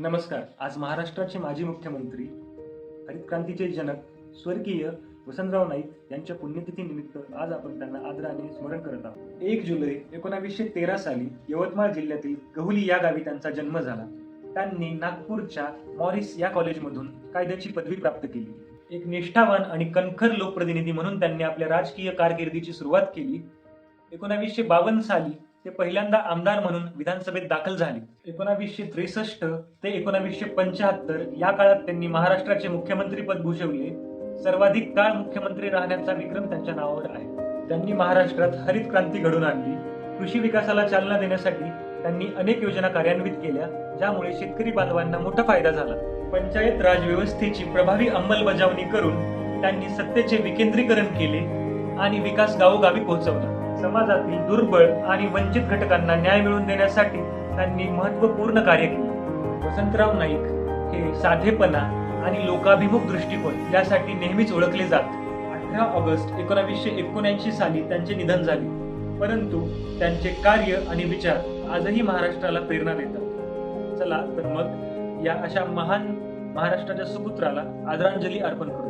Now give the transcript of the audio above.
नमस्कार. आज महाराष्ट्राचे माजी मुख्यमंत्री हरित क्रांतीचे जनक स्वर्गीय वसंतराव नाईक यांच्या पुण्यतिथीनिमित्त आज आपण त्यांना आदराने स्मरण करत आहोत. एक जुलै एकोणावीसशे तेरा साली यवतमाळ जिल्ह्यातील गहुली या गावी त्यांचा जन्म झाला. त्यांनी नागपूरच्या मॉरिस या कॉलेजमधून कायद्याची पदवी प्राप्त केली. एक निष्ठावान आणि कणखर लोकप्रतिनिधी म्हणून त्यांनी आपल्या राजकीय कारकिर्दीची सुरुवात केली. एकोणावीसशे बावन्न साली ते पहिल्यांदा आमदार म्हणून विधानसभेत दाखल झाले. एकोणावीसशे त्रेसष्ट ते एकोणावीसशे पंच्याहत्तर या काळात त्यांनी महाराष्ट्राचे मुख्यमंत्री पद भूषवले. सर्वाधिक काळ मुख्यमंत्री राहण्याचा विक्रम त्यांच्या नावावर आहे. त्यांनी महाराष्ट्रात हरित क्रांती घडवून आणली. कृषी विकासाला चालना देण्यासाठी त्यांनी अनेक योजना कार्यान्वित केल्या ज्यामुळे शेतकरी बांधवांना मोठा फायदा झाला. पंचायत राज व्यवस्थेची प्रभावी अंमलबजावणी करून त्यांनी सत्तेचे विकेंद्रीकरण केले आणि विकास गावोगावी पोहोचवला. समाजातील दुर्बळ आणि वंचित घटकांना न्याय मिळवून देण्यासाठी त्यांनी महत्त्वपूर्ण कार्य केले. वसंतराव नाईक हे साधेपणा आणि लोकाभिमुख दृष्टिकोन यासाठी नेहमीच ओळखले जात. अठरा ऑगस्ट एकोणावीसशे एकोणऐंशी साली त्यांचे निधन झाले. परंतु त्यांचे कार्य आणि विचार आजही महाराष्ट्राला प्रेरणा देतात. चला तर मग या अशा महान महाराष्ट्राच्या सुपुत्राला आदरांजली अर्पण करू.